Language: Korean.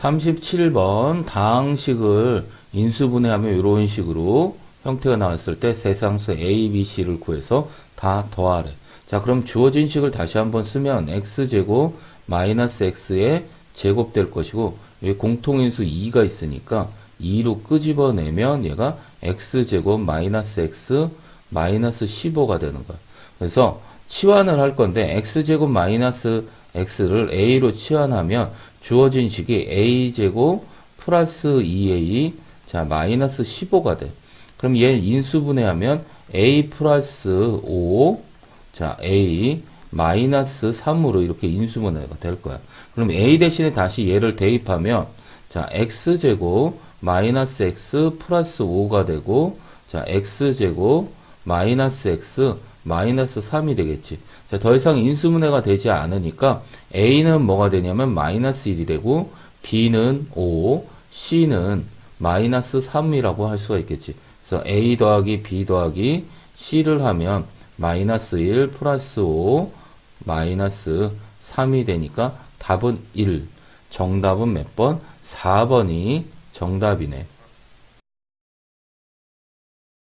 37번 다항식을 인수분해하면 이런 식으로 형태가 나왔을 때 세상수 A, B, C를 구해서 다 더하래. 자, 그럼 주어진 식을 다시 한번 쓰면 x제곱 마이너스 x의 제곱 될 것이고 여기 공통인수 2가 있으니까 2로 끄집어내면 얘가 x제곱 마이너스 x 마이너스 15가 되는 거야. 그래서 치환을 할 건데 x제곱 마이너스 x를 a로 치환하면 주어진 식이 a제곱 플러스 2a 자 마이너스 15가 돼. 그럼 얘 인수분해하면 a 플러스 5 자 a 마이너스 3으로 이렇게 인수분해가 될 거야. 그럼 a 대신에 다시 얘를 대입하면 자 x제곱 마이너스 x 플러스 5가 되고 자 x제곱 마이너스 x 마이너스 3이 되겠지. 자, 더 이상 인수분해가 되지 않으니까 a는 뭐가 되냐면 마이너스 1이 되고 b는 5, c는 마이너스 3이라고 할 수가 있겠지. 그래서 a 더하기 b 더하기 c를 하면 마이너스 1 플러스 5 마이너스 3이 되니까 답은 1. 정답은 몇 번? 4번이 정답이네.